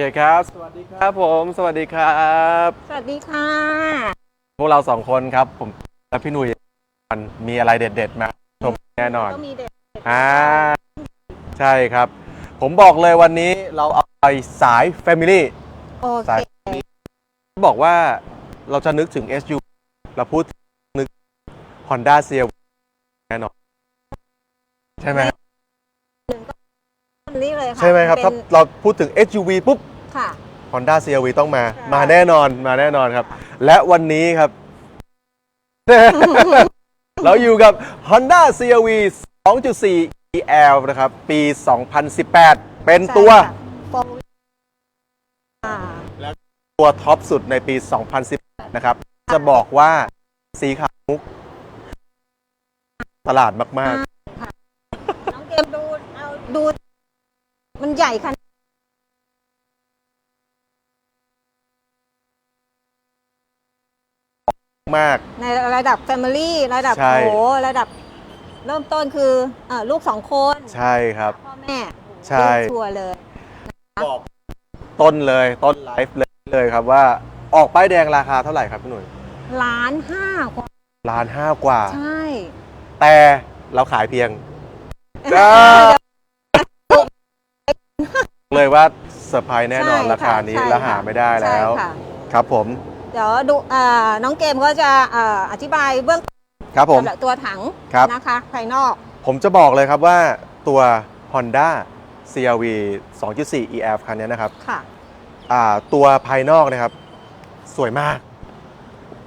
เคครับ สวัสดีครับผม สวัสดีครับ สวัสดีค่ะ พวกเราสองคนครับ ผมและพี่หนุ่ยมันมีอะไรเด็ด ๆ มาชมแน่นอนก็มีเด็กอ่าใช่ครับ ผมบอกเลยวันนี้เราเอาไปสาย Family โอสายเคบอกว่าเราจะนึกถึง SU เราพูดถึงนึก Honda CRV แน่นอน ใช่ไหมครับนี่ เลยค่ะใช่ไหมครับเป็ถ้านเราพูดถึง SUV ปุ๊บ ค่ะ Honda CRV ต้องมาใช่มาแน่นอนมาแน่นอนครับ และวันนี้ครับ เราอยู่กับ Honda CRV 2.4 EL นะครับ ปี 2018 เป็นตัวใช่ค่ะโฟล์อ่าตัวท็อปสุดในปี 2010นะครับ จะบอกว่าสีขาวมุก ตลาดมาก น้องเกมดูเอาดู มันใหญ่ขนาดๆมาก ในระดับ Family ระดับใช่โหระดับเริ่มต้นคือเอ่อลูกสองคนใช่ครับ พ่อแม่ใช่ชัวร์เลย บอกต้นเลยต้นไลฟ์เลยเลยครับว่าออกป้ายแดงราคาเท่าไหร่ครับพี่หนุ่ยล้านห้ากว่าล้านห้ากว่า ใช่แต่เราขายเพียง เลยว่าเซอร์ไพรส์แน่นอนใช่ราคานี้ใช่แล้วหาไม่ได้แล้ว ใช่ค่ะ ครับผม เดี๋ยวดูเอ่อน้องเกมก็จะเอ่ออธิบายเบื้องครับผม สำหรับตัวถังครับ นะคะ ภายนอก ผมจะบอกเลยครับว่าตัว Honda CRV 2.4 EF คันนี้นะครับค่ะ อ่าตัวภายนอกนะครับ สวยมาก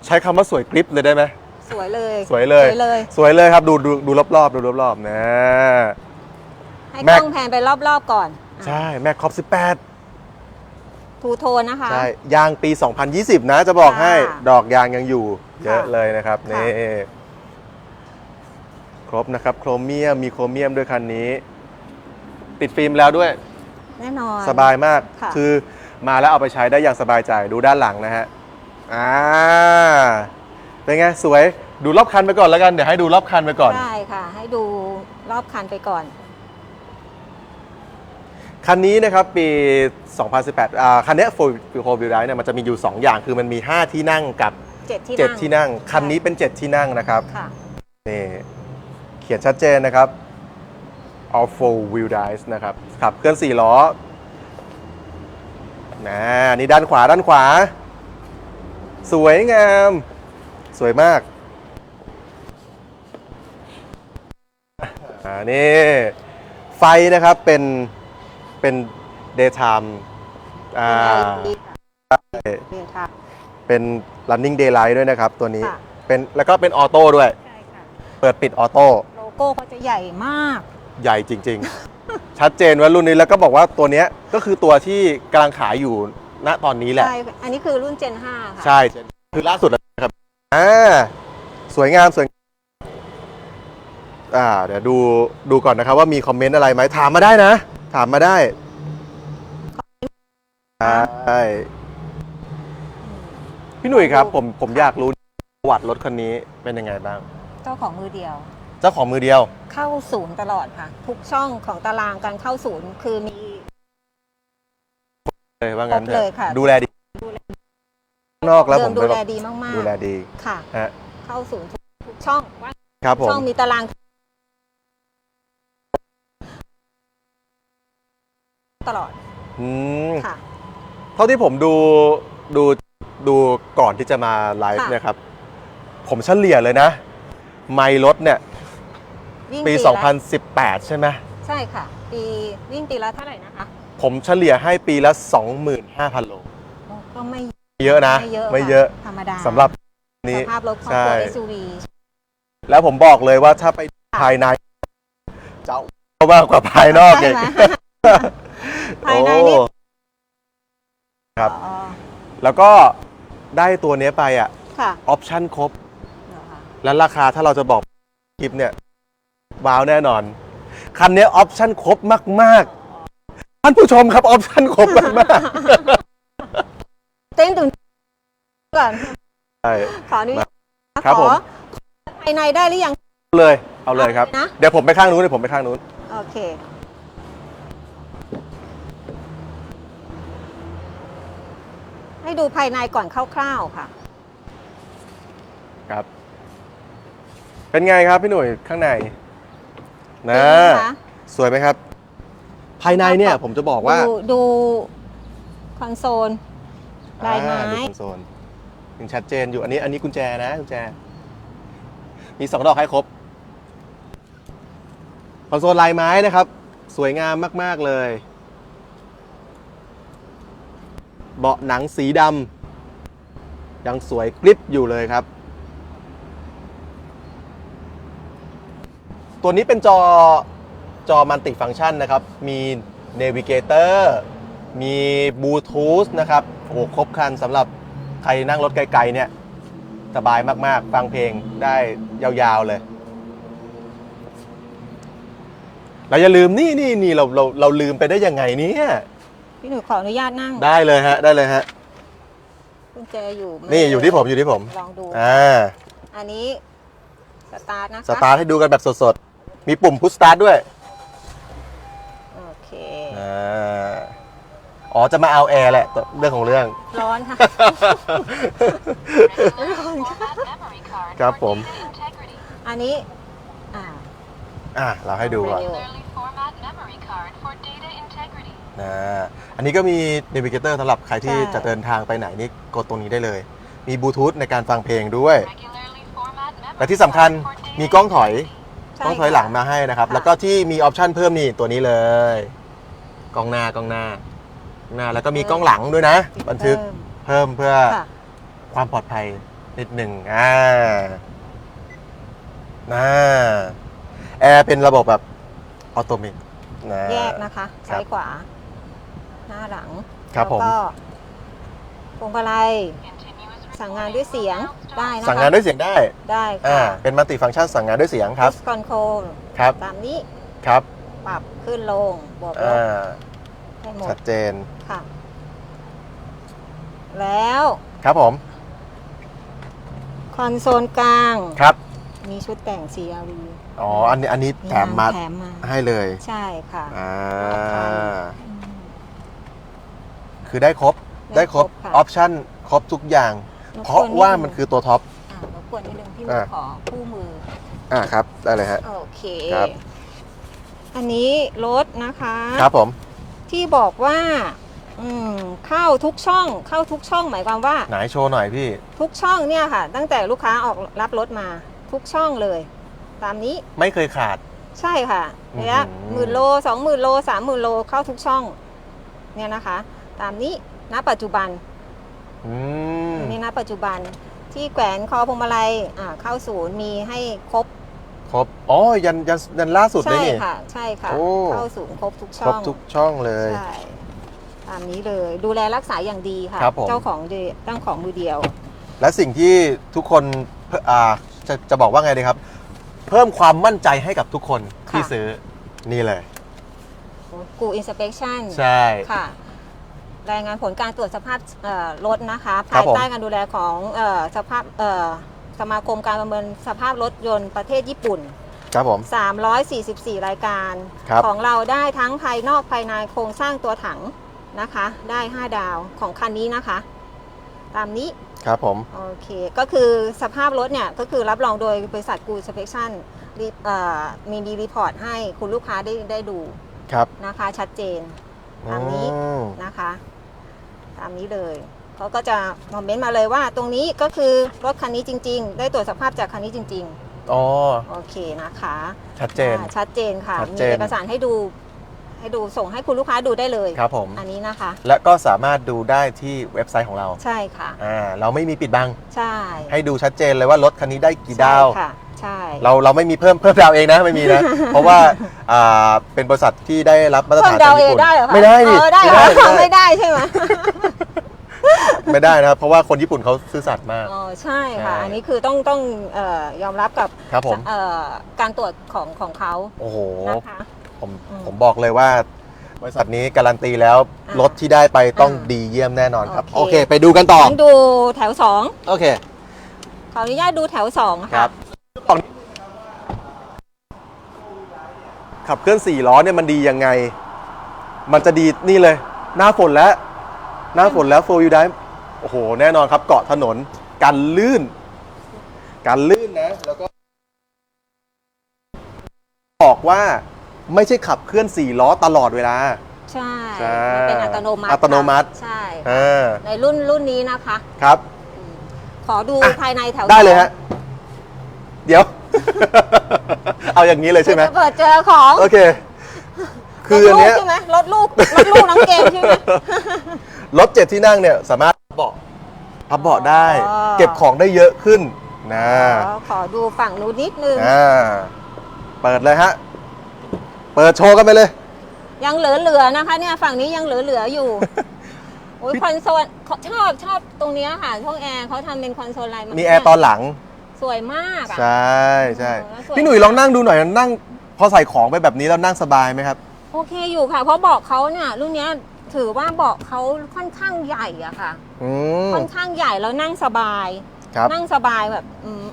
ใช้คำว่าสวยกริปเลยได้ไหม สวยเลยสวยเลยสวยเลย สวยเลยครับ ดูดูดูรอบๆดูรอบๆนะ ให้แม็ก กล้องแพนไปรอบๆก่อน ใช่แม็กคอป18 ทูโทนนะคะ ใช่ ยางปี 2020 นะจะบอกค่ะให้ดอกยางยังอยู่ เยอะค่ะเลยนะครับค่ะ นี่ครบนะครับโครเมียมมีโครเมียมด้วยคันนี้ ติดฟิล์มแล้วด้วย แน่นอน สบายมากค่ะคือมาแล้วเอาไปใช้ได้อย่างสบายใจดูด้านหลังนะฮะอ่าเป็นไง สวยดูรอบคันไปก่อนแล้วกัน เดี๋ยวให้ดูรอบคันไปก่อนได้ค่ะ ให้ดูรอบคันไปก่อน คันนี้นะครับปี 2018อ่าคันเนี้โฟล์โฟล์วิวไดเนี่ยมันจะมีอยู่ 2 อย่างคือมันมี 5 ที่นั่งกับ เจ็ดที่นั่ง7 ที่นั่ง คันนี้เป็น 7 ที่นั่งนะครับค่ะ นี่เขียนชัดเจนนะครับ all four wheel drive นะครับขับเคลื่อน 4 ล้อนะนี่ด้านขวาด้านขวา สวยงาม สวยมากอ่านี่ไฟนะครับเป็น เป็น daytime อ่าเป็นค่ะเป็น running daylight ด้วยนะครับ ตัวนี้ค่ะ เป็นแล้วก็เป็นออโต้ด้วย ใช่ค่ะ เปิดปิดออโต้โลโก้เขาจะใหญ่มาก ใหญ่จริง ๆ ชัดเจนว่ารุ่นนี้แล้วก็บอกว่าตัวเนี้ยก็คือตัวที่กำลังขายอยู่ณตอนนี้แหละ ใช่ อันนี้คือรุ่น Gen 5 ค่ะ ใช่ คือล่าสุดแล้วนะครับอ่าสวยงามสวยงามอ่า เดี๋ยวดูดูก่อนนะครับว่ามีคอมเมนต์อะไรไหมถามมาได้นะ ถามมาได้ใช่พี่หนุ่ยครับ ผมผมอยากรู้ประวัติรถคันนี้เป็นยังไงบ้าง เจ้าของมือเดียว เจ้าของมือเดียว เข้าศูนย์ตลอดค่ะ ทุกช่องของตารางการเข้าศูนย์คือมี เลยว่างั้นครบเลยค่ะ ดูแลดีนอกแล้วเดิผมดูไปแลแบบดีมากๆดูแลดีค่ะ ฮะเข้าศูนย์ทุกทุกช่องว่าครับผมช่องมีตาราง ตลอดอืมค่ะ เท่าที่ผมดูดูดูก่อนที่จะมาไลฟ์ค่ะ เนี่ยครับ ผมเฉลี่ยเลยนะ ไมล์รถเนี่ย วิ่งปี ละ2018 ใช่ไหมใช่ค่ะ ปีวิ่งปีละเท่าไหร่นะคะผมเฉลี่ยให้ปีละ 25,000 โลก็ไม่เยอะนะ ไม่เยอะไม่ค่เยอะธรรมดาสำหรับสนี้ ภาพรถครอบใช่ครัว SUV แล้วผมบอกเลยว่าถ้าไปภายใน จะเอามากกว่าภายนอกใช่อีก ไหม ภายในนี่ โอ้ครับ อ๋อแล้วก็ได้ตัวเนี้ยไปอะค่ะออปชั่นครบ เหรอคะแล้วราคาถ้าเราจะบอกคลิปเนี่ย ว้าวแน่นอน คันนี้ออปชั่นครบมาก ๆ ท่านผู้ชมครับออปชั่นครบมากเต้นตื่นก่อนๆใช่ ขออนุญาตครับขผอมภายในได้หรือยังเอาเลยเอาเลยครับเอาเลยนะ เดี๋ยวผมไปข้างนู้นเดี๋ยวผมไปข้างนู้น โอเค ดูภายในก่อนคร่าวๆค่ะ ครับ เป็นไงครับพี่หนุ่ยข้างในนะเป็นไงคะ สวยไหมครับ ภายในเนี่ยผมจะบอกว่าดูดูคอนโซล ลายไม้ อ่ดูคอนโซลยังชัดเจนอยู่อันนี้ อันนี้กุญแจนะกุญแจ มีสองดอกให้ครบคอนโซลลายไม้นะครับ สวยงามมาก ๆ เลย เบาะหนังสีดำยังสวยกริบอยู่เลยครับ ตัวนี้เป็นจอจอมัลติฟังก์ชันนะครับ มีเนวิเกเตอร์มีบลูทูธนะครับโอ้ครบครันสำหรับใครนั่งรถไกลๆเนี่ย สบายมากๆ ฟังเพลงได้ยาวๆเลย เราอย่าลืมนี่นี่นี่เราเราเราลืมไปได้ยังไงเนี่ย พี่หนูขออนุญาตนั่งได้เลยฮะ ได้เลยฮะ กุญแจอยู่ไหมนี่อยู่ที่ผมอยู่ที่ผม ลองดู อ่า อันนี้สตาร์ทนะคะสตาร์ทให้ดูกันแบบสดๆ มีปุ่มพุชสตาร์ทด้วย โอเค อ่า อ๋อ จะมาเอาแอร์แหละแต่เรื่องของเรื่อง ร้อนค่ะ ครับผม อันนี้ อ่า อะ เราให้ดูก่อนเร็ ว Regularly format memory card for data integrity. นะอันนี้ก็มี Navigator สำหรับใครที่ใช่จะเดินทางไปไหนนี่กดตรงนี้ได้เลย มีบลูทูธในการฟังเพลงด้วย Regularly format memory และที่สำคัญ card for data มีกล้องถอยใช่กล้องถอยหลังมาให้นะครับค่ะแล้วก็ที่มีออปชันเพิ่มนี่ตัวนี้เลยกล้องหน้ากล้องหน้ากล้องหน้า แล้วก็มีกล้องหลังด้วยนะ บันทึกเพิ่มเพิ่มเพื่อค่ะความปลอดภัยนิดหนึ่งอ่าน่าแอร์เป็นระบบแบบออโตเมตนะแยกนะคะครับซ้ายขวาห น้าหลังครับผม แล้วก็พวงมาลัย Continuous สั่งงานด้วยเสียงได้นะคะสั่งงานด้วยเสียงได้ได้อ่าค่ะเป็นมัลติฟังก์ชันสั่งงานด้วยเสียงครับ คอนโทรลครับ ตามนี้ครับปรับขึ้นลงบวกลอ่บาให้หมชัดดเจน ค่ะ แล้วครับผม คอนโซลกลาง ครับ มีชุดแต่ง CRV อ๋อ อันนี้ อันนี้แถมมาแถมมา ให้เลย ใช่ค่ะ อ่าอืม คือได้ครบได้ได้ครบครบค่ะออปชั่นครบทุกอย่างรบเพราะกดว่าดงมันคือตัวท็อป อ่ารบกวนนิดนึงพี่อ่า ขอคู่มือ อ่าครับได้เลยฮะ โอเค ครับ อันนี้รถนะคะ ครับผม ที่บอกว่า อืมเข้าทุกช่องเข้าทุกช่องหมายความว่า ไหนโชว์หน่อยพี่ ทุกช่องเนี่ยค่ะ ตั้งแต่ลูกค้าออกรับรถมา ทุกช่องเลย ตามนี้ไม่เคยขาด ใช่ค่ะอื้อหือระยะหมื่นโลสองหมื่นโลสามหมื่นโลเข้าทุกช่อง เนี่ยนะคะ ตามนี้ณปัจจุบันอืมนี่ณปัจจุบันที่แขวนคอพวงมาลัยอ่าเข้าศูนย์มีให้ครบครบอ๋อยันยันยันล่าสุดเลยใช่นี่ ค่ะ ใช่ค่ะ โอ้ เข้าศูนย์ครบทุกคช่รอบงทุกช่องเลย ใช่ตามนี้เลยดูแลรักษาอย่างดีค่ะ ครับผม เจ้าของเดเจ้าของมือเดียว และสิ่งที่ทุกคนเพิ่มอ่าจะจะบอกว่าไงดีครับ เพิ่มความมั่นใจให้กับทุกคนค่ะที่ซื้อนี่เลย กูอินสเป t ชั่นใช่ ค่ะ รายงานผลการตรวจสภาพเอ่อรถนะคะครัภาบยผมใต้การดูแลของเอ่อสภาพเอ่อสมาคมการประเมินสภาพรถยนต์ประเทศญี่ปุ่นครับผม344 รายการครับของเราได้ทั้งภายนอกภายในโครงสร้างตัวถังนะคะ ได้ 5 ดาวของคันนี้นะคะ ตามนี้ครับผมโอเค ก็คือสภาพรถเนี่ย ก็คือรับรองโดยบริษัทกูสเปคชั่นมีดีรีพอร์ตให้คุณลูกค้าได้ได้ดูครับนะคะ ชัดเจนตามนี้อืมนะคะ ตามนี้เลยเขาก็จะคอมเมนต์มาเลยว่า ตรงนี้ก็คือรถคันนี้จริง ๆ ได้ตรวจสภาพจากคันนี้จริงอ๋อๆโอเคนะคะชัดเจน อ่าชัดเจนค่ะ ชัดมีเจน เอกสารให้ดู ให้ดูส่งให้คุณลูกค้าดูได้เลย ครับผม อันนี้นะคะ และก็สามารถดูได้ที่เว็บไซต์ของเราใช่ค่ะ อ่าเราไม่มีปิดบัง ใช่ให้ดูชัดเจนเลยว่ารถคันนี้ได้กี่ดาว ใช่ค่ะ ใช่ เราเราไม่มีเพิ่มเพิ่มดาวเองนะไม่มีนะ เพราะว่าอ่าเป็นบริษัทที่ได้รับมาตรเพิ่ฐามนดาจาวกเอญี่ปุ่นได้เหรอคะไม่ได้ดิเออได้เหรอไม่ได้ไม่ได้ใช่ไหมไม่ได้นะครับเพราะว่าคนญี่ปุ่นเขาซื่อสัตย์มาก อ๋อใช่ค่ะ ใช่ อันนี้คือต้องต้องเอ่อยอมรับกับครับผม เอ่อการตรวจของของเขาโอ้โห นะคะ ผมอืมผมบอกเลยว่า บริษัทนี้การันตีแล้วอ่ารถที่ได้ไปต้องอ่าดีเยี่ยมแน่นอนครับ โอโอเค เค ไปดูกันต่อ งั้นดูแถวสองโอเคขออนุญาตดูแถวสองคค่ะรับขับเคลื่อนสี่ล้อเนี่ยมันดียังไง มันจะดีนี่เลย หน้าฝนแล้ว หน้าฝนแล้วโฟยูได้โอ้โห แน่นอนครับ เกาะถนนกันลื่นกันลื่นนะ แล้วก็ บอกว่า ไม่ใช่ขับเคลื่อนสี่ล้อตลอดเวลา ใช่ใช่มันเป็นอัตโนมัติอัตโนมัติค่ะใช่ อ่าในรุ่นรุ่นนี้นะคะ ครับอืมขอดูอะ ภายในแถวได้เลยสองฮะ เดี๋ยว เอาอย่างนี้เลยใช่ไหมจะเปิดเจอของโอเค คืออันรถลูเนี้กยใช่ไหมรถลูกรถลูกน้องเกมใช่ไหม รถเจ็ดที่นั่งเนี่ยสามารถพับเบาะพับเบาะได้ อ๋อ เก็บของได้เยอะขึ้นนะขอขอดูฝั่งนู้นนิดนึง อ่าเปิดเลยฮะ เปิดโชว์กันไปเลย ยังเหลือๆนะคะเนี่ยฝั่งนี้ยังเหลือๆอยู่ โอ้ยคอนโซลชอบชอบตรงเนี้ยค่ะช่องแอร์เขาทำเป็นคอนโซลไลน์ามีแอร์ตอนหลัง สวยมากอะใช่ใช่เออสวย พี่หนุ่ยลองนั่งดูหน่อยนั่ง พอใส่ของไปแบบนี้แล้วนั่งสบายไหมครับ โอเคอยู่ค่ะ เพราะเบอกเขาเนี่ยรุ่นเนี้ยถือว่าเบาะเขาค่อนข้างใหญ่อะค่ะ อืมค่อนข้างใหญ่แล้วนั่งสบาย ครับ นั่งสบายแบบอืม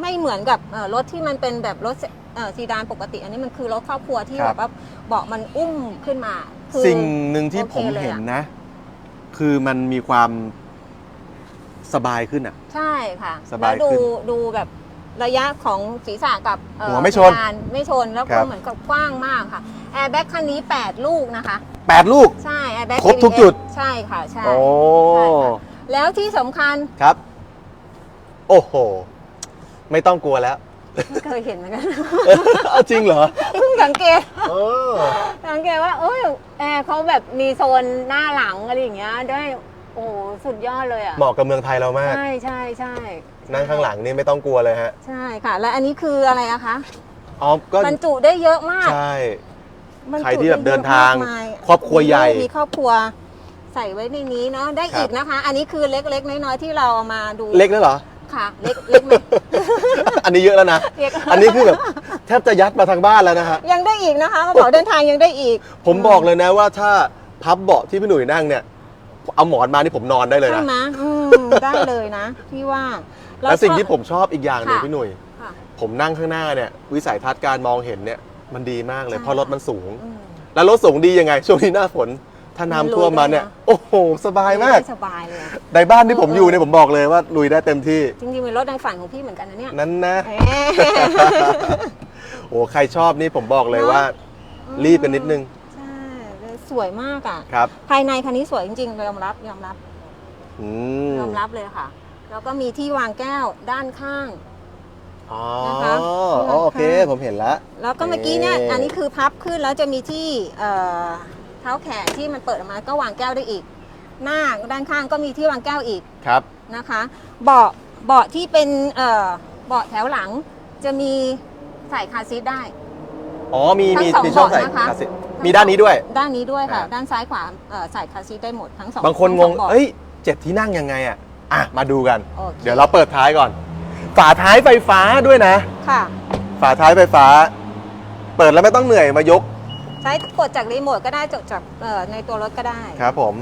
ไม่เหมือนกับเอ่อรถที่มันเป็นแบบรถเอ่อซีดานปกติ อันนี้มันคือรถครอบครัวที่ครัแบบบว่าเบาะมันอุ้มขึ้นมาคือสิ่งหนึ่งที่โอเคผมเลยอะเห็นนะ คือมันมีความสบายขึ้นอะ ใช่ค่ะสบายแล้วดูขึ้นดูแบบระยะของศีรษะกับเอ่อหัวไม่ชนเพดานไม่ชนแล้วครัก็บเหมือนกับกว้างมากค่ะแอร์แบ็กคันนี้ 8 ลูกนะคะแปดลูก ใช่แอร์แบ็กครบทุกจุด ใช่ค่ะ ใช่โอ้ใช่ค่ะแล้วที่สำคัญครับ โอ้โห ไม่ต้องกลัวแล้ว ไม่เคยเห็นเหมือนกันเอาจริงเหรอ เพิ่งสังเกตเออ สังเกตว่าเอ้ยแอร์เขาแบบมีโซนหน้าหลังอะไรอย่างเงี้ยด้วยโอ้โหสุดยอดเลยอะเหมาะกับเมืองไทยเรามาก ใช่ใช่ใช่นั่งข้างหลังนี่ไม่ต้องกลัวเลยฮะ ใช่ค่ะ และอันนี้คืออะไรอะคะอ๋อ ก็ บรรจุได้เยอะมากใช่ บรรจุใครที่แบบเดินทางได้เยอะมกมยครอบครัวใหญ่ มีครอบครัวใส่ไว้ในนี้เนาะได้ครับอีกนะคะ อันนี้คือเล็กๆน้อยๆที่เราเอามาดู เล็กแล้วเหรอ ค่ะ เล็กเล็กไหม อันนี้เยอะแล้วนะเล็กอันนี้คือแบบแทบจะยัดมาทางบ้านแล้วนะฮะ ยังได้อีกนะคะกระเป๋าเดินทางยังได้อีกผมบอกเลยนะว่าถ้าพับเบาะที่พี่หนุ่ยนั่งเนี่ย เอาหมอนมานี่ผมนอนได้เลยใช่นะ ไหมอืมได้เลยนะพี่ว่าและสิ่งที่ก็ผมชอบอีกอย่างหนึ่งค่ะ พี่หนุ่ย ค่ะ ผมนั่งข้างหน้าเนี่ยวิสัยทัศน์การมองเห็นเนี่ยมันดีมากเลยใช่ เพราะรถมันสูง อืม แล้วรถสูงดียังไง ช่วงนี้หน้าฝน ถ้าน้ำท่วมมาเนี่ยลุยได้นะโอ้โห สบายมากได้สบายเลยอะในบ้านที่ผมอยู่เนี่ยผมบอกเลยว่าลุยได้เต็มที่ จริงๆเป็นรถในฝันของพี่เหมือนกันนะเนี่ย นั้นนะแหมโอ้ใครชอบนี่ผมบอกเลยว่า รีบกันนิดนึง ใช่เลยสวยมากอะ ครับ ภายในคันนี้สวยจริงๆยอมรับยอมรับอืมยอมรับเลยค่ะ แล้วก็มีที่วางแก้วด้านข้างอ๋อนะคะอ๋อโอเคค่ะผมเห็นแล้ว แล้วก็เมื่อกี้เนี่ยเอ่ออัอันนี้คือพับขึ้นแล้วจะมีที่ เอ่อเท้าแขนที่มันเปิดออกมาก็วางแก้วได้อีก หน้าด้านข้างก็มีที่วางแก้วอีกครับ นะคะ เบาะเบาะที่เป็นเอ่อเบาะแถวหลังจะมีใส่คาร์ซีทได้ อ๋อมีมีทั้งสองมีช่องใส่เบาะนะคะ คาสเซ็ตมีด้านนี้ด้วย ด้านนี้ด้วยค่ะ อ่า ด้านซ้ายขวาเอ่อใส่คาร์ซีทได้หมดทั้งสองบางคนทั้งสองเบาะเอ้ยเจ็ดที่นั่งยังไงอะอะมาดูกัน โอเค เดี๋ยวเราเปิดท้ายก่อน ฝาท้ายไฟฟ้าด้วยนะ ค่ะ ฝาท้ายไฟฟ้า เปิดแล้วไม่ต้องเหนื่อยมายก ใช้กดจากรีโมทก็ได้จดจากเอ่อในตัวรถก็ได้ ครับผม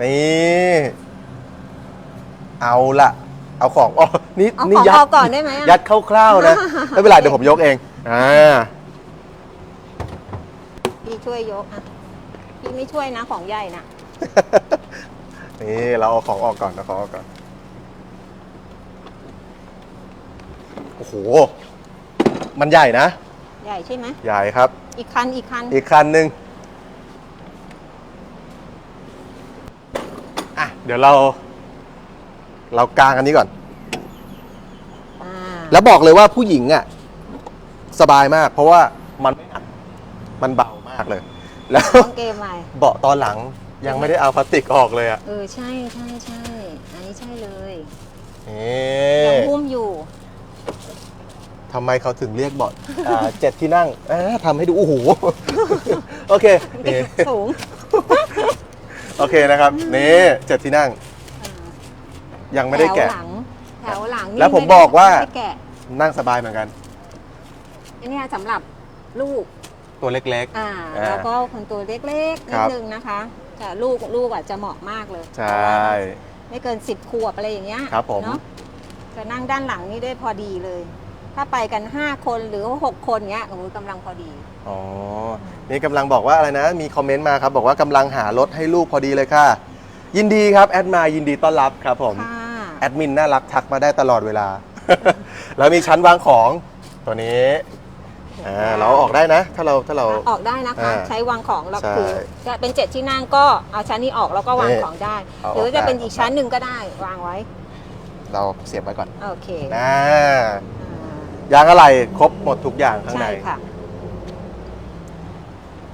นี่เอาละเอาของอ๋อนี่เอานี่ของยัดออกก่อนได้ไหมอะ ยัดคร่าวๆนะ ไม่เป็นไรเดี๋ยวผมยกเองอ่าพี่ช่วยยกอะพี่ไม่ช่วยนะของใหญ่นะนี่เราเอาของออกก่อนเอาของออกก่อนโอ้โหมันใหญ่นะ ใหญ่ใช่ไหม ใหญ่ครับ อีกคันอีกคันอีกคันหนึ่งอะเดี๋ยวเรา เรากางอันนี้ก่อน อ่าแล้วบอกเลยว่าผู้หญิงอะ สบายมาก เพราะว่ามันไม่หนักมันเบามากเลย แล้วต้องเกมใหม่ เบาะตอนหลังยังไม่ได้เอาพลาสติกออกเลยอะเออใช่ใช่ใช่อันนี้ใช่เลยนี่ยังหุ้มอยู่ ทำไมเขาถึงเรียกเบาะอ่าเจ็ดที่นั่งอ่าทำให้ดูโอ้โหโอเคนี่สูงโอเคนะครับนี่เจ็ดที่นั่ง ยังไม่ได้แกะ ถวหลังแถวหลังนี่แล้วผมบอกว่า ไม่ได้แกะนั่งสบายเหมือนกัน อันเนี้ยสำหรับลูก ตัวเล็ก อ่าอ่าแล้วก็คนตัวเล็กๆคนิรัดบ นึงนะคะแต่ลูกลูกอะจะเหมาะมากเลยๆ ใช่ ไม่เกิน10ขวบอะไรอย่างเงี้ยครับผม เนาะจะนั่งด้านหลังนี่ได้พอดีเลย ถ้าไปกัน 5 คนหรือ 6 คนเงี้ยโอ้โหกำลังพอดี อ๋อ นี่กำลังบอกว่าอะไรนะ มีคอมเมนต์มาครับ บอกว่ากำลังหารถให้ลูกพอดีเลยค่ะ ยินดีครับแอดมายินดีต้อนรับครับผม ค่ะ แอดมินน่ารักทักมาได้ตลอดเวลา แล้วมีชั้นวางของตัวนี้อ่าเราเอาออกได้นะ ถ้าเราถ้าเรา ออกได้นะคะ อ่าใช้วางของเราใช่คือจะเป็นเจ็ดที่นั่งก็เอาชั้นนี้ออกแล้วก็วางนี่ของได้ เอาออกหรือจะเป็นได้ อีกชั้นหนึ่งก็ได้วางไว้ เราเสียบไว้ก่อนโอเคนะ อ่า ยางอะไรครบหมดทุกอย่างข้างในใช่ค่ะ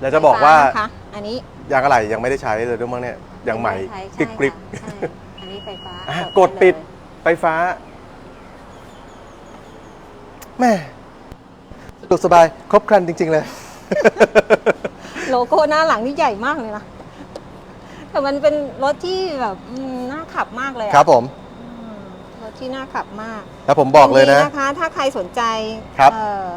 แล้วจะบอกว่าไฟฟ้นะคะอันนี้ยางอะไรยังไม่ได้ใช้เลยด้วยมั้งเนี่ยยังใหม่ใช่กริบกริบ ค่ะใช่อันนี้ไฟฟ้าอะไกดปิดเลยไฟฟ้าแม่สะดวกสบายครบครันจริงๆเลยโลโก้หน้าหลังนี่ใหญ่มากเลยนะแต่มันเป็นรถที่แบบอืมน่าขับมากเลยอะครับผมอืมรถ ที่น่าขับมากแล้วผมบอกเลยนะนนี้นะคะถ้าใครสนใจครับ เอ่อ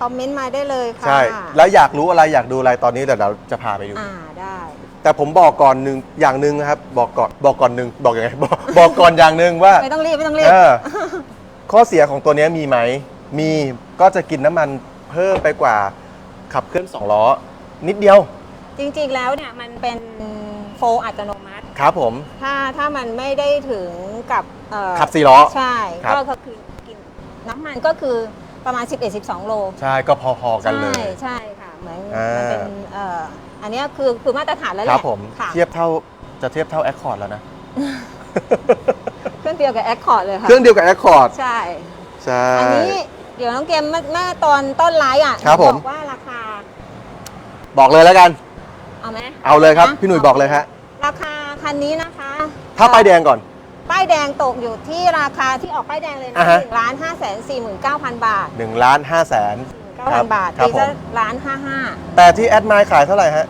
คอมเมนต์มาได้เลยค่ะใช่ แล้วอยากรู้อะไรอยากดูอะไรตอนนี้เดี๋ยวเราจะพาไปดู อ่าได้แต่ผมบอกก่อนหนึ่งอย่างหนึ่งนะครับ บอกก่อนบอกก่อนหนึ่งบอกยังไงบอกบอกก่อนอย่างหนึ่งว่า ไม่ต้องรีบไม่ต้องรีบ เออ ข้อเสียของตัวเนี้ยมีไหม มีก็จะกินน้ำมันเพิ่มไปกว่าขับเคลื่อนสองล้อ นิดเดียว จริงๆ แล้วเนี่ยมันเป็นโฟลว์อัตโนมัติ ครับผม ถ้าถ้ามันไม่ได้ถึงกับเอ่อขับสี่ล้อ ใช่ครับ ก็คือกินน้ำมันก็คือประมาณ 11-12 โล ใช่ก็พอๆกันเลย ใช่ใช่ค่ะเหมือนอ่ามั มันเป็นเอ่ออันเนี้ยคือคือมาตรฐานแล้วแหคละรับผมค่ะเทียบเท่าจะเทียบเท่าแอคคอร์ดแล้วนะ เครื่องเดียวกับแอคคอร์ดเลยค่ะเครื่องเดียวกับแอคคอร์ดใช่ ใช่ อันนี้เดี๋ยวน้องเกมเมื่อเมื่อตอนต้นไลฟ์อะครับผม บอกว่าราคาบอกเลยแล้วกัน เอาไหมเอาเลยครับ นะพี่หนุ่ยบอกเลยฮะรา คาคันนี้นะคะ ถ้าป้ายแดงก่อน ป้ายแดงตกอยู่ที่ราคาที่ออกป้ายแดงเลยนะอ่าฮะ หนึ่งล้านห้าแสนสี่หมื่นเก้าพันบาท1ล้าน5แสน เก้าครัพับนบาทครับดีผม จะล้านห้าห้าแต่ที่แอดไมล์ขายเท่าไหร่ฮะ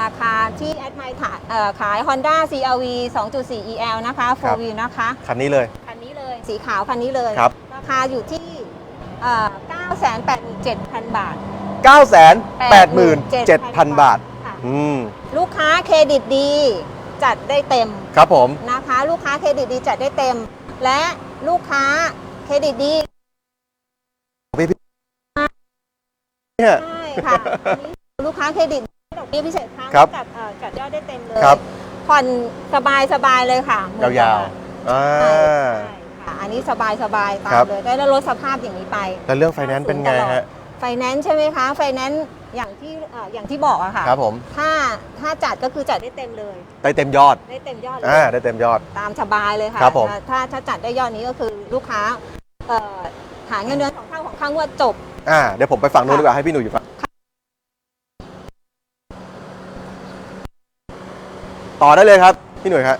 ราคาที่แอดไมขายเอ่อขาย Honda CRV 2.4 EL นะคะ ครับ4 wheel นะคะ คันนี้เลย คันนี้เลย สีขาวคันนี้เลย ครับ ราคาอยู่ที่เอ่อ987,000 บาท 987,000 บาท ค่ะ อืม ลูกค้าเครดิตดี จัดได้เต็มครับผมนะคะ ลูกค้าเครดิตดีจัดได้เต็ม และลูกค้าเครดิตดีเนี่ยใช่ค่ะอันนี้ลูกค้าเครดิตได้ดอกเบี้ยพิเศษค้างครับกับเอ่อจัดยอดได้เต็มเลยครับ ผ่อนสบายสบายๆเลยค่ะหมื่นกยาวบทๆอ่า ใช่ค่ะอันนี้สบายสบายๆตาครัมบ เลยได้แล้วลดสภาพอย่างนี้ไป แล้วเรื่องไฟแนนซ์เป็นไงฮะ ไฟแนนซ์ใช่ไหมคะ ไฟแนนซ์ อย่างที่เอ่ออย่างที่บอกอะค่ะ ครับผมถ้าถ้าจัดก็คือจัดได้เต็มเลย ได้เต็มยอดได้เต็มยอดเลอ่าย ได้เต็มยอด ตามสบายเลยค่ะ ครับผม ถ้าถ้าจัดได้ยอดนี้ก็คือลูกค้าเอ่อหาเงินเดือนของข้างของข้างว่าจบ อ่าเดี๋ยวผมไปฝั่งนู้นดีกว่าให้พี่หนุ่ยอยู่ฝั่งต่อได้เลยครับ พี่หนุ่ยฮะ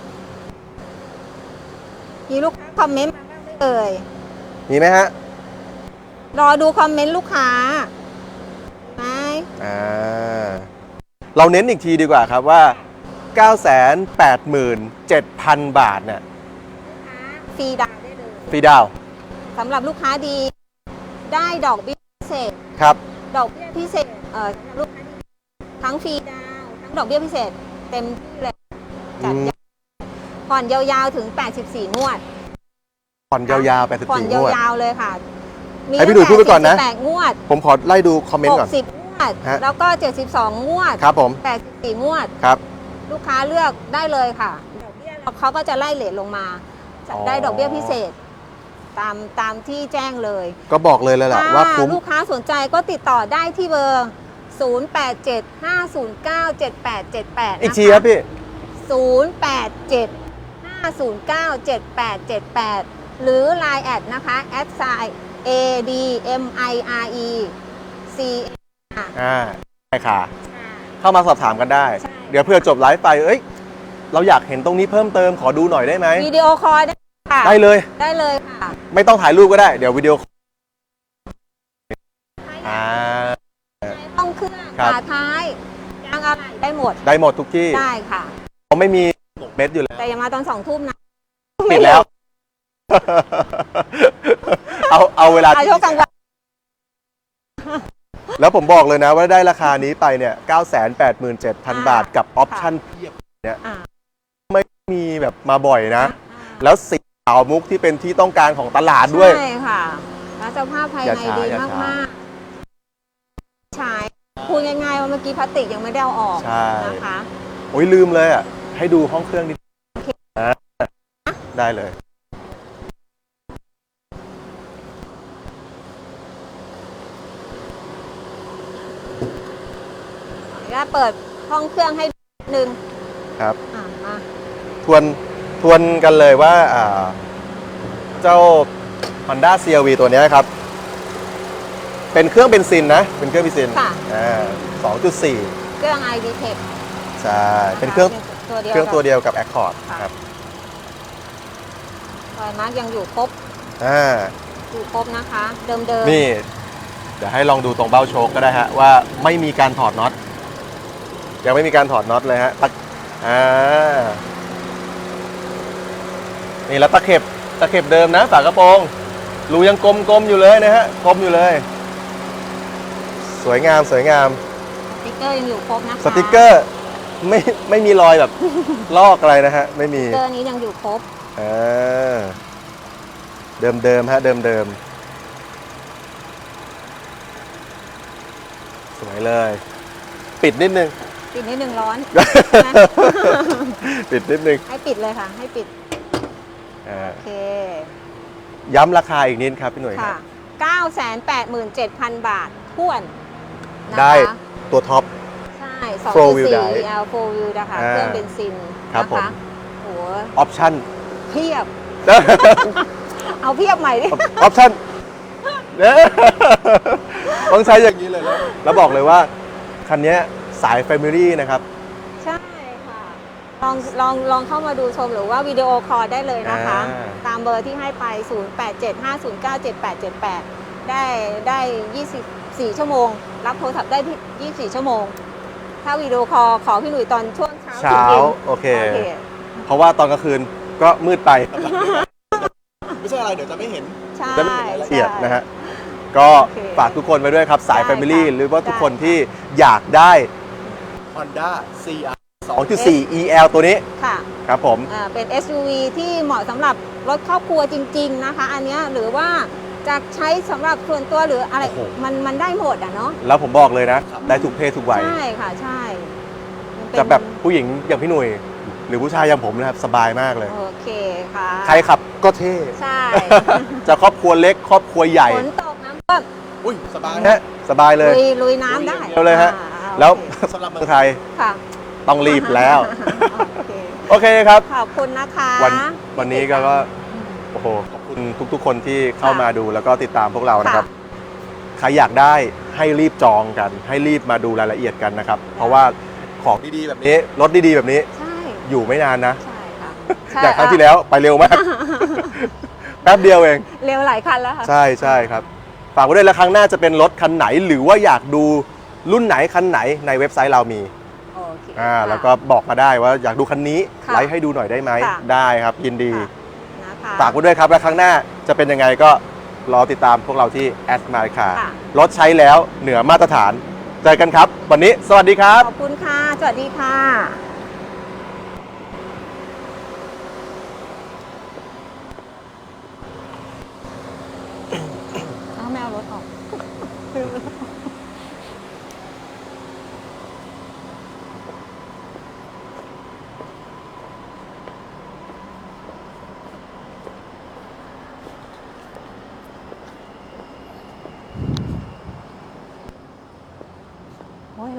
มีลูกค้าคอมเมนต์มาบ้างไหมเอ่ยมีไหมฮะ รอดูคอมเมนต์ลูกค้าไหม อ่าเราเน้นอีกทีดีกว่าครับว่า 987,000 บาทเนี่ยฟรีดาวน์ได้เลยฟรีดาวน์สำหรับลูกค้าดีได้ดอกเบี้ยพิเศษ ครับ ดอกเบี้ยพิเศษเอ่อสำหรับลูกค้าดีทั้งฟรีดาวน์ทั้งดอกเบี้ยพิเศษเต็มที่เลยจัดอืม ยาวผ่อนยาวๆถึง 84 งวด ผ่อนยาวๆไปผ่อน14งวด ยาวๆเลยค่ะมีให้พี่หนุ่ยพูดไปก่อนนะแปดงวด ผมขอไล่ดูคอมเมนต์ก่อน 60งว ดฮะ แล้วก็ 72 งวดครับผม84งวด ครับ ลูกค้าเลือกได้เลยค่ะดอกเบี้ยเขาก็จะไล่เลทลงมาจะได้ดอกเบี้ยพิเศษ ตามตามที่แจ้งเลยก็บอกเลยเลยแหละว่าคุ้ม ลูกค้าสนใจก็ติดต่อได้ที่เบอร์ 087 509 7878อีกทีครับพี่ 087 509 7878 หรือ Line แอดนะคะ a d s i a d m i r e c อ่าใช่ค่ะ เข้ามาสอบถามกันได้ ใช่ เดี๋ยวเพื่อจบไลฟ์ไป เอ้ย เราอยากเห็นตรงนี้เพิ่มเติมขอดูหน่อยได้ไหม วิดีโอคอลได้ค่ะ ได้เลย ได้เลยค่ะไม่ต้องถ่ายรูปก็ได้ เดี๋ยววิดีโออ่าห้องเครื่องครับฝาท้ายยางอะไรได้หมด ได้หมดทุกที่ได้ค่ะผมไม่มีเม็ดอยู่แล้วแต่อย่ามาตอนสองทุ่มนะปิดแล้ว เอาเอาเวลา อาที่ช่วงกลางวัน แล้วผมบอกเลยนะว่าได้ราคานี้ไปเนี่ย 987,000 บาทกับออปชั่นเพียบเนี่ยอ่า ไม่มีแบบมาบ่อยนะ แล้วสีขาวมุกที่เป็นที่ต้องการของตลาดด้วย ใช่ค่ะแล้วสภาพภายอย่าในช้าดีอย่าช้ามากๆใช่พูดง่ายๆว่าเมื่อกี้พลาสติกยังไม่ได้เอาออกใช่ นะคะ โอ้ยลืมเลยอะ ให้ดูห้องเครื่องนิดได้เลย แล้วเปิดห้องเครื่องให้นิดนึงครับ อะมาทวนทวนกันเลยว่าอ่าเจ้า Honda CRV ตัวเนี้ยครับ เป็นเครื่องเบนซินนะ เป็นเครื่องเบนซินค่ะ อ่า2.4เครื่อง ID Tech ใช่เป็นเครื่องตัวเดียวเครื่องตัวกับเดียวกับ Accord ค่ะครับรอยมาร์กยังอยู่ครบอ่าอยู่ครบนะคะ เดิมเดิมนี่ เดี๋ยวให้ลองดูตรงเบ้าโชคก็ได้ฮะว่าไม่มีการถอดน็อต ยังไม่มีการถอดน็อตเลยฮะตะอ่านี่แล้วตะเข็บตะเข็บเดิมนะฝากระโปรงรูยังกลมๆอยู่เลยนะฮะกลมอยู่เลย สวยงามสวยงาม สติกเกอร์ยังอยู่ครบนะคะสติกเกอร์ไม่ไม่มีรอยแบบ ลอกอะไรนะฮะ ไม่มีสติกเกอร์นี้ยังอยู่ครบอ่าเดิมเดิมๆฮะเดิมเดิมๆสวยเลย ปิดนิดนึง ปิดนิดนึงร้อน ปิดนิดนึง ให้ปิดเลยค่ะ ให้ปิดอ่าโอเค ย้ำราคาอีกนิดครับพี่หน่วยคค่ะรับ987,000 บาทท้วนนะคะได้ตัวท็อป ใช่ Four wheel 2.4 drive L 4 wheel นะคะอ่าเครื่องเบนซินครับนะผมคะโหออปชั่นเพียบ เอาเพียบใหม่ดิ ออปชั่นเนี่ยต้องใช้อย่างนี้เลยนะแล้วบอกเลยว่า คันเนี้ย สาย Family นะครับ ใช่ค่ะ ลองลองลองเข้ามาดูชมหรือว่าวิดีโอคอลได้เลยนะคะ อ่า ตามเบอร์ที่ให้ไป 0875097878 ได้ได้ 24 ชั่วโมง รับโทรศัพท์ได้ที่24 ชั่วโมง ถ้าวิดีโอคอลขอพี่หนุ่ยตอนช่วงเช้าเช้าถึงย็นโอเค โอเค เพราะว่าตอนกลางคืนก็มืดไป ไม่ใช่อะไรเดี๋ยวจะไม่เห็น ใช่จะไม่เห็นรายละเอียดใช่ นะฮะ ก็โอเคฝากทุกคนไว้ด้วยครับ สาย ได้ Family ค่ะหรือว่าทุกคนได้ที่อยากได้ Honda CR 2.4 EL ตัวนี้ค่ะครับผมอ่าเป็น SUV ที่เหมาะสำหรับรถครอบครัวจริง ๆ นะคะ อันเนี้ยหรือว่าจะใช้สำหรับส่วนตัวหรืออะไร โอ้โห มันมันได้หมดอะเนาะแล้วผมบอกเลยนะ ได้ทุกเพศทุกวัย ใช่ค่ะใช่มันเป็นจะแบบผู้หญิงอย่างพี่หนุ่ยหรือผู้ชายอย่างผมนะครับ สบายมากเลย โอเคค่ะใครขับก็เท่ ใช่ จะครอบครัวเล็ก ครอบครัวใหญ่ฝนตกน้ำท่วมอุ้ยสบาย ฮะสบายเลย ลุยลุยน้ำได้ลุยอย่างเดียวเลยฮะ อ่า แล้วโอเคสำหรับเมืองไทยค่ะ ต้องรีบแล้ว โอเค โอเคครับ ขอบคุณนะคะวันวันนี้ก็ก็โอ้โหขอบคุณทุกๆ คนที่เข้ามาดูแล้วก็ติดตามพวกเรานะครับ ใครอยากได้ให้รีบจองกัน ให้รีบมาดูรายละเอียดกันนะครับ เพราะว่าของดีๆแบบนี้รถดีๆแบบนี้ ใช่ อยู่ไม่นานนะใช่ค่ะอย่างครั้งที่แล้วไปเร็วมากแป๊บเดียวเอง เร็วหลายคันแล้วค่ะ ใช่ใช่ครับ ฝากไว้ด้วยแล้วครั้งหน้าจะเป็นรถคันไหนหรือว่าอยากดู รุ่นไหนคันไหนในเว็บไซต์เรามีโอเคอ่าค่ะ แล้วก็บอกมาได้ว่าอยากดูคันนี้ค่ะไลฟ์ให้ดูหน่อยได้ไหมค่ะ ได้ครับยินดี ค่ะนะคะฝากไว้ด้วยครับ และครั้งหน้าจะเป็นยังไงก็รอติดตามพวกเราที่แอดมาคาค่ะ รถใช้แล้วเหนือมาตรฐาน เจอกันครับ วันนี้สวัสดีครับ ขอบคุณค่ะ สวัสดีค่ะเอาแมวรถออก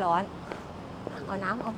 ร้อน เอาน้ำเอา